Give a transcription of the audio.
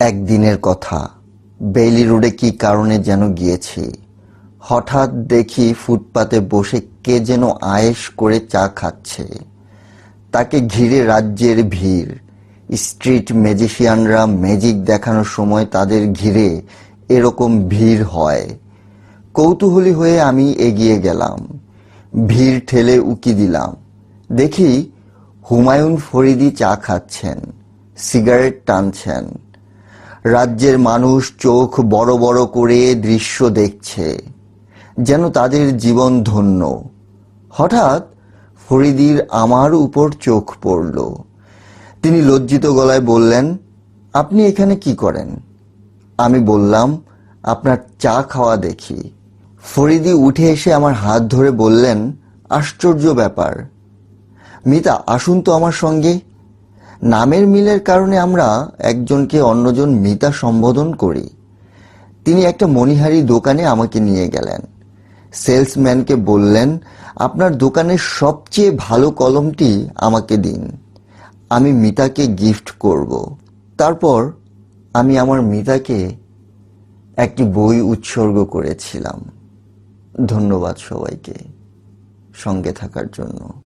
একদিনের কথা। বেইলি রোডে কি কারণে যেন গিয়েছি? হঠাৎ দেখি ফুটপাতে বসে কে যেন আয়েশ করে চা খাচ্ছে। তাকে ঘিরে রাজ্যের ভিড়। স্ট্রিট ম্যাজিশিয়ানরা ম্যাজিক দেখানোর সময় তাদের ঘিরে এরকম ভিড় হয়। কৌতূহলী হয়ে আমি এগিয়ে গেলাম। ভিড় ঠেলে উকি দিলাম। দেখি হুমায়ুন ফরিদি চা খাচ্ছেন, সিগারেট টানছেন। রাজ্যের মানুষ চোখ বড় বড় করে দৃশ্য দেখছে, যেন তাদের জীবন ধন্য। হঠাৎ ফরিদির আমার উপর চোখ পড়ল। তিনি লজ্জিত গলায় বললেন, আপনি এখানে কি করেন? আমি বললাম, আপনার চা খাওয়া দেখি। ফরিদি উঠে এসে আমার হাত ধরে বললেন, আশ্চর্য ব্যাপার। মিতা, আসুন তো আমার সঙ্গে। নামের মিলের কারণে আমরা একজনকে অন্যজন মিতা সম্বোধন করি। তিনি একটা মণিহারি দোকানে আমাকে নিয়ে গেলেন। সেলসম্যানকে বললেন, আপনার দোকানের সবচেয়ে ভালো কলমটি আমাকে দিন। আমি মিতাকে গিফট করব। তারপর আমি আমার মিতাকে একটি বই উৎসর্গ করেছিলাম। ধন্যবাদ সবাইকে সঙ্গে থাকার জন্য।